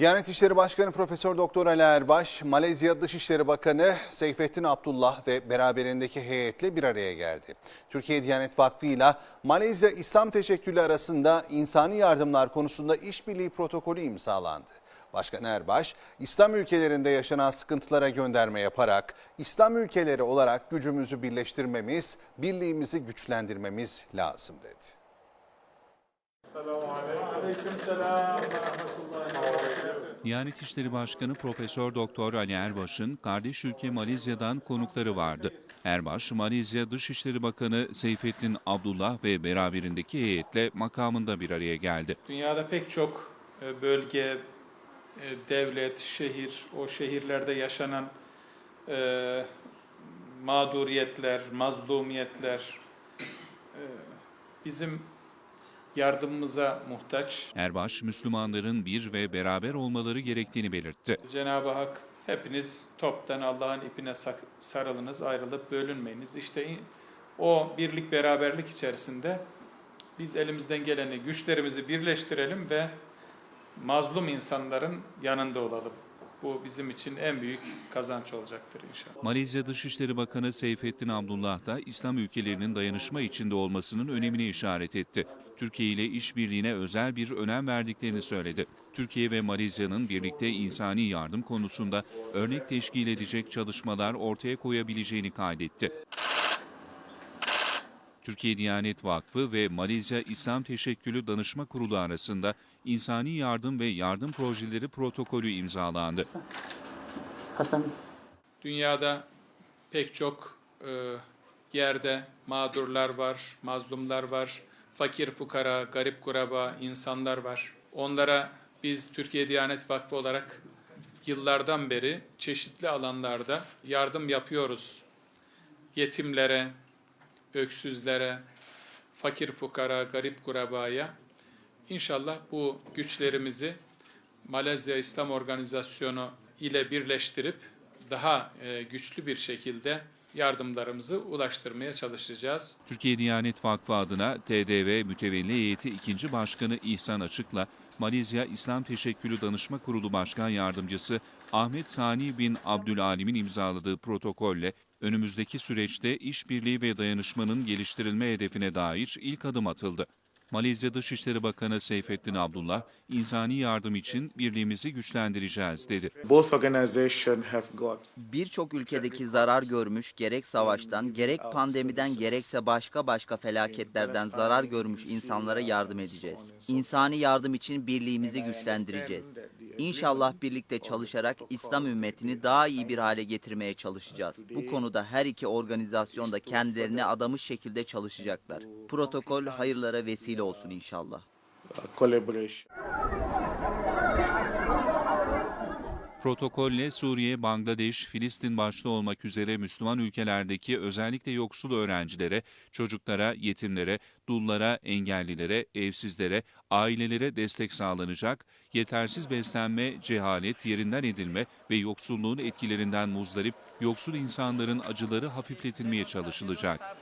Diyanet İşleri Başkanı Profesör Doktor Ali Erbaş, Malezya Dışişleri Bakanı Seyfettin Abdullah ve beraberindeki heyetle bir araya geldi. Türkiye Diyanet Vakfı ile Malezya İslam Teşekkülü arasında insani yardımlar konusunda işbirliği protokolü imzalandı. Başkan Erbaş, İslam ülkelerinde yaşanan sıkıntılara gönderme yaparak İslam ülkeleri olarak gücümüzü birleştirmemiz, birliğimizi güçlendirmemiz lazım dedi. Diyanet İşleri Başkanı Profesör Doktor Ali Erbaş'ın kardeş ülke Malezya'dan konukları vardı. Erbaş, Malezya Dışişleri Bakanı Seyfettin Abdullah ve beraberindeki heyetle makamında bir araya geldi. Dünyada pek çok e, bölge, e, devlet, şehir, o şehirlerde yaşanan e, mağduriyetler, mazlumiyetler e, bizim yardımımıza muhtaç. Erbaş, Müslümanların bir ve beraber olmaları gerektiğini belirtti. Cenab-ı Hak hepiniz toptan Allah'ın ipine sarılınız, ayrılıp bölünmeyiniz. İşte o birlik beraberlik içerisinde biz elimizden geleni, güçlerimizi birleştirelim ve mazlum insanların yanında olalım. Bu bizim için en büyük kazanç olacaktır inşallah. Malezya Dışişleri Bakanı Seyfettin Abdullah da İslam ülkelerinin dayanışma içinde olmasının önemine işaret etti. Türkiye ile işbirliğine özel bir önem verdiklerini söyledi. Türkiye ve Malezya'nın birlikte insani yardım konusunda örnek teşkil edecek çalışmalar ortaya koyabileceğini kaydetti. Türkiye Diyanet Vakfı ve Malezya İslam Teşekkülü Danışma Kurulu arasında insani yardım ve yardım projeleri protokolü imzalandı. Hasan Dünyada pek çok e, yerde mağdurlar var, mazlumlar var, fakir fukara, garip kuraba insanlar var. Onlara biz Türkiye Diyanet Vakfı olarak yıllardan beri çeşitli alanlarda yardım yapıyoruz. Yetimlere, öksüzlere, fakir fukara, garip kurabaya. İnşallah bu güçlerimizi Malezya İslam Organizasyonu ile birleştirip daha e, güçlü bir şekilde yardımlarımızı ulaştırmaya çalışacağız. Türkiye Diyanet Vakfı adına TDV Mütevelli Heyeti 2. Başkanı İhsan Açık'la Malezya İslam Teşekkülü Danışma Kurulu Başkan Yardımcısı Ahmet Sani bin Abdülalim'in imzaladığı protokolle önümüzdeki süreçte işbirliği ve dayanışmanın geliştirilme hedefine dair ilk adım atıldı. Malezya Dışişleri Bakanı Seyfettin Abdullah, insani yardım için birliğimizi güçlendireceğiz dedi. birçok ülkedeki zarar görmüş gerek savaştan, gerek pandemiden, gerekse başka başka felaketlerden zarar görmüş insanlara yardım edeceğiz. İnsani yardım için birliğimizi güçlendireceğiz. İnşallah birlikte çalışarak İslam ümmetini daha iyi bir hale getirmeye çalışacağız. Bu konuda her iki organizasyon da kendilerini adamış şekilde çalışacaklar. Protokol hayırlara vesile olsun inşallah. collaboration. Protokolle Suriye, Bangladeş, Filistin başta olmak üzere Müslüman ülkelerdeki özellikle yoksul öğrencilere, çocuklara, yetimlere, dullara, engellilere, evsizlere, ailelere destek sağlanacak, yetersiz beslenme, cehalet, yerinden edilme ve yoksulluğun etkilerinden muzdarip yoksul insanların acıları hafifletilmeye çalışılacak.